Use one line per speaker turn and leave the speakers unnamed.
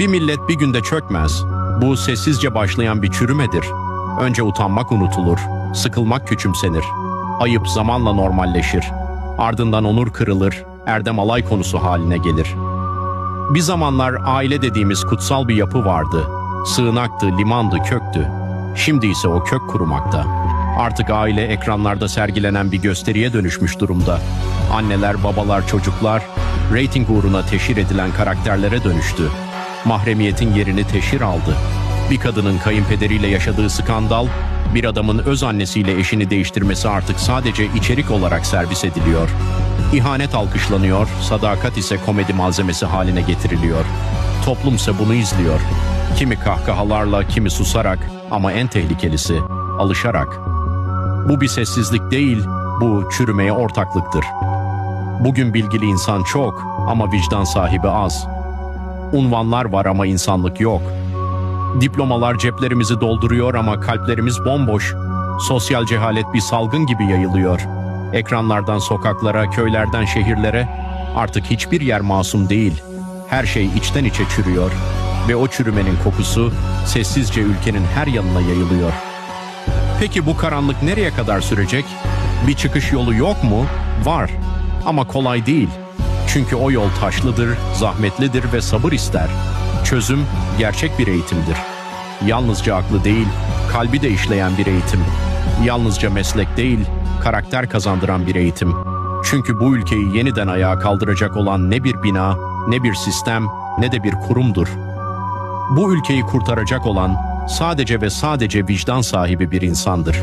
Bir millet bir günde çökmez. Bu sessizce başlayan bir çürümedir. Önce utanmak unutulur, sıkılmak küçümsenir. Ayıp zamanla normalleşir. Ardından onur kırılır, erdem alay konusu haline gelir. Bir zamanlar aile dediğimiz kutsal bir yapı vardı. Sığınaktı, limandı, köktü. Şimdi ise o kök kurumakta. Artık aile ekranlarda sergilenen bir gösteriye dönüşmüş durumda. Anneler, babalar, çocuklar reyting uğruna teşhir edilen karakterlere dönüştü. Mahremiyetin yerini teşhir aldı. Bir kadının kayınpederiyle yaşadığı skandal, bir adamın öz annesiyle eşini değiştirmesi artık sadece içerik olarak servis ediliyor. İhanet alkışlanıyor, sadakat ise komedi malzemesi haline getiriliyor. Toplumsa bunu izliyor. Kimi kahkahalarla, kimi susarak ama en tehlikelisi alışarak. Bu bir sessizlik değil, bu çürümeye ortaklıktır. Bugün bilgili insan çok ama vicdan sahibi az. Unvanlar var ama insanlık yok. Diplomalar ceplerimizi dolduruyor ama kalplerimiz bomboş. Sosyal cehalet bir salgın gibi yayılıyor. Ekranlardan sokaklara, köylerden şehirlere artık hiçbir yer masum değil. Her şey içten içe çürüyor ve o çürümenin kokusu sessizce ülkenin her yanına yayılıyor. Peki bu karanlık nereye kadar sürecek? Bir çıkış yolu yok mu? Var. Ama kolay değil. Çünkü o yol taşlıdır, zahmetlidir ve sabır ister. Çözüm gerçek bir eğitimdir. Yalnızca aklı değil, kalbi de işleyen bir eğitim. Yalnızca meslek değil, karakter kazandıran bir eğitim. Çünkü bu ülkeyi yeniden ayağa kaldıracak olan ne bir bina, ne bir sistem, ne de bir kurumdur. Bu ülkeyi kurtaracak olan sadece ve sadece vicdan sahibi bir insandır.